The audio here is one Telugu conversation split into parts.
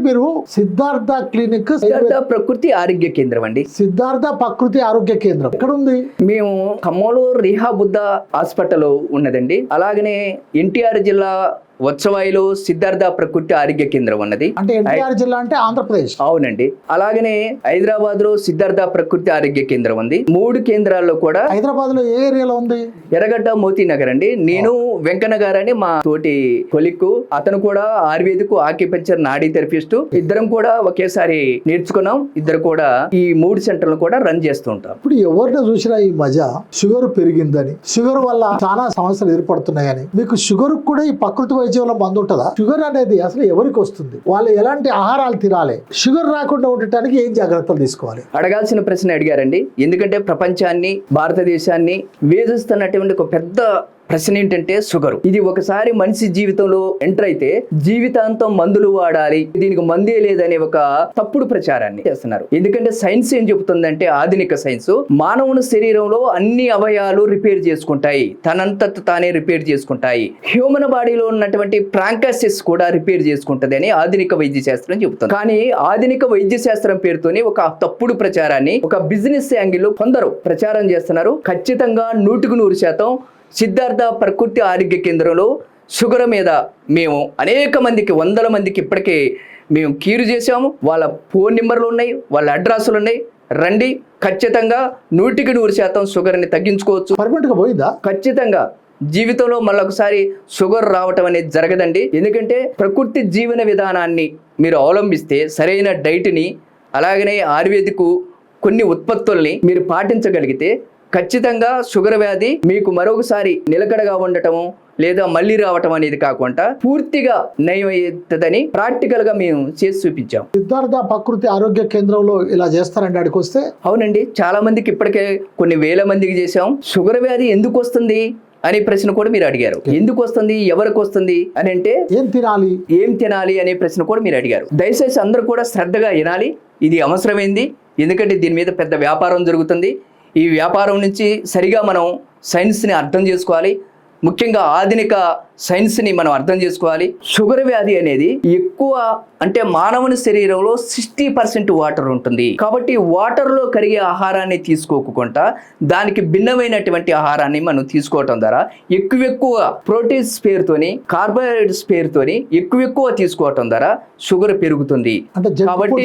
మీరు సిద్ధార్థ క్లినిక్ సిద్ధార్థ ప్రకృతి ఆరోగ్య కేంద్రం అండి. సిద్ధార్థ ప్రకృతి ఆరోగ్య కేంద్రం ఎక్కడ ఉంది మేము ఖమ్మంలో రిహా బుద్ధ హాస్పిటల్ ఉన్నదండి. అలాగనే ఎన్టీఆర్ జిల్లా ఉత్సవాయిలో సిద్ధార్థ ప్రకృతి ఆరోగ్య కేంద్రం ఉన్నది. అంటే ఎన్టీఆర్ జిల్లా అంటే ఆంధ్రప్రదేశ్. అవునండి. అలాగనే హైదరాబాద్లో సిద్ధార్థ ప్రకృతి ఆరోగ్య కేంద్రం ఉంది. మూడు కేంద్రాల్లో కూడా హైదరాబాద్లో ఏ ఏరియాలో ఉంది? ఎర్రగడ్డ మోతీ నగర్ అండి. నేను వెంకన్న గారు అని మా తోటి కొలిక్కు అతను కూడా ఆయుర్వేదిక్ ఆక్యుపెంచర్ నాడీ థెరపిస్ట్. ఇద్దరం కూడా ఒకేసారి నేర్చుకున్నాం. ఇద్దరు కూడా ఈ మూడు సెంటర్లు కూడా రన్ చేస్తూ ఉంటాం. ఇప్పుడు ఎవరిని చూసినా ఈ మధ్య షుగర్ పెరిగిందని షుగర్ వల్ల చాలా సమస్యలు ఏర్పడుతున్నాయని మీకు షుగర్ కూడా ఈ ప్రకృతి వైద్యంలో మందు ఉంటుందా? షుగర్ అనేది అసలు ఎవరికి వస్తుంది? వాళ్ళు ఎలాంటి ఆహారాలు తినాలి? షుగర్ రాకుండా ఉండటానికి ఏం జాగ్రత్తలు తీసుకోవాలి? అడగాల్సిన ప్రశ్న అడిగారండి. ఎందుకంటే ప్రపంచాన్ని భారతదేశాన్ని వేధిస్తున్నటువంటి ఒక పెద్ద ప్రశ్న ఏంటంటే షుగర్. ఇది ఒకసారి మనిషి జీవితంలో ఎంటర్ అయితే జీవితాంతం మందులు వాడాలి దీనికి మందే లేదనే ఒక తప్పుడు ప్రచారాన్ని చేస్తున్నారు. ఎందుకంటే సైన్స్ ఏం చెబుతుందంటే ఆధునిక సైన్స్ మానవుని శరీరంలో అన్ని అవయాలు రిపేర్ చేసుకుంటాయి తనంతట తానే రిపేర్ చేసుకుంటాయి. హ్యూమన్ బాడీలో ఉన్నటువంటి ప్రాంకాసిస్ కూడా రిపేర్ చేసుకుంటది అని ఆధునిక వైద్య శాస్త్రం చెబుతుంది. కానీ ఆధునిక వైద్య శాస్త్రం పేరుతోనే ఒక తప్పుడు ప్రచారాన్ని ఒక బిజినెస్ యాంగిల్లో కొందరు ప్రచారం చేస్తున్నారు. ఖచ్చితంగా నూటికి నూరు శాతం సిద్ధార్థ ప్రకృతి ఆరోగ్య కేంద్రంలో షుగర్ మీద మేము అనేక మందికి వందల మందికి ఇప్పటికే మేము కీరు చేసాము వాళ్ళ ఫోన్ నెంబర్లు ఉన్నాయి వాళ్ళ అడ్రస్లు ఉన్నాయి. రండి ఖచ్చితంగా నూటికి నూరు శాతం షుగర్ని తగ్గించుకోవచ్చు. పర్మనెంట్గా పోయిందా? ఖచ్చితంగా. జీవితంలో మళ్ళొకసారి షుగర్ రావటం అనేది జరగదండి. ఎందుకంటే ప్రకృతి జీవన విధానాన్ని మీరు అవలంబిస్తే సరైన డైట్ని అలాగనే ఆయుర్వేదిక్ కొన్ని ఉత్పత్తుల్ని మీరు పాటించగలిగితే ఖచ్చితంగా షుగర్ వ్యాధి మీకు మరొకసారి నిలకడగా ఉండటము లేదా మళ్ళీ రావటం అనేది కాకుండా పూర్తిగా నయం అవుతుందని ప్రాక్టికల్గా మేము చేసి చూపించాం. సిద్ధార్థ ప్రకృతి ఆరోగ్య కేంద్రంలో ఇలా చేస్తారండి అడికి వస్తే? అవునండి. చాలా మందికి ఇప్పటికే కొన్ని వేల మందికి చేశాం. షుగర్ వ్యాధి ఎందుకు వస్తుంది అనే ప్రశ్న కూడా మీరు అడిగారు. ఎందుకు వస్తుంది? ఎవరికి వస్తుంది? అని అంటే ఏం తినాలి? ఏం తినాలి అనే ప్రశ్న కూడా మీరు అడిగారు. దయచేసి అందరూ కూడా శ్రద్ధగా వినాలి. ఇది అవసరమైంది. ఎందుకంటే దీని మీద పెద్ద వ్యాపారం జరుగుతుంది. ఈ వ్యాపారం నుంచి సరిగా మనం సైన్స్ని అర్థం చేసుకోవాలి. ముఖ్యంగా ఆధునిక సైన్స్ని మనం అర్థం చేసుకోవాలి. షుగర్ వ్యాధి అనేది ఎక్కువ అంటే మానవుని శరీరంలో సిక్స్టీ పర్సెంట్ వాటర్ ఉంటుంది. కాబట్టి వాటర్లో కరిగే ఆహారాన్ని తీసుకోకుండా దానికి భిన్నమైనటువంటి ఆహారాన్ని మనం తీసుకోవటం ద్వారా ఎక్కువ ఎక్కువ ప్రోటీన్స్ పేరుతోని కార్బోహైడ్రేట్స్ పేరుతోని ఎక్కువ ఎక్కువ తీసుకోవటం ద్వారా షుగర్ పెరుగుతుంది. కాబట్టి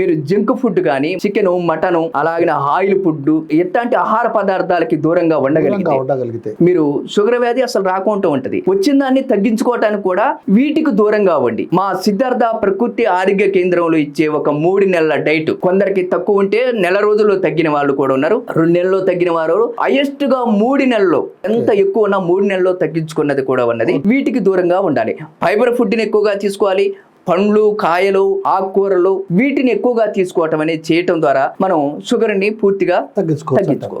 మీరు జంక్ ఫుడ్ కానీ చికెన్ మటన్ అలాగే ఆయిల్ ఫుడ్ ఇట్లాంటి ఆహార పదార్థాలకి దూరంగా ఉండగలిగితే. మీరు షుగర్ వ్యాధి అసలు రాకుండా ఉంటది. వచ్చిన దాన్ని తగ్గించుకోవటానికి కూడా వీటికి దూరంగా అవ్వండి. మా సిద్ధార్థ ప్రకృతి ఆరోగ్య కేంద్రంలో ఇచ్చే ఒక మూడు నెలల డైట్ కొందరికి తక్కువ ఉంటే నెల రోజుల్లో తగ్గిన వాళ్ళు కూడా ఉన్నారు. రెండు నెలల్లో తగ్గిన వారు హైయెస్ట్గా మూడు నెలల్లో ఎంత ఎక్కువ ఉన్నా మూడు నెలల్లో తగ్గించుకున్నది కూడా ఉన్నది. వీటికి దూరంగా ఉండాలి. ఫైబర్ ఫుడ్ని ఎక్కువగా తీసుకోవాలి. పండ్లు కాయలు ఆకుకూరలు వీటిని ఎక్కువగా తీసుకోవటం అనేది చేయటం ద్వారా మనం షుగర్ని పూర్తిగా తగ్గించుకోవచ్చు.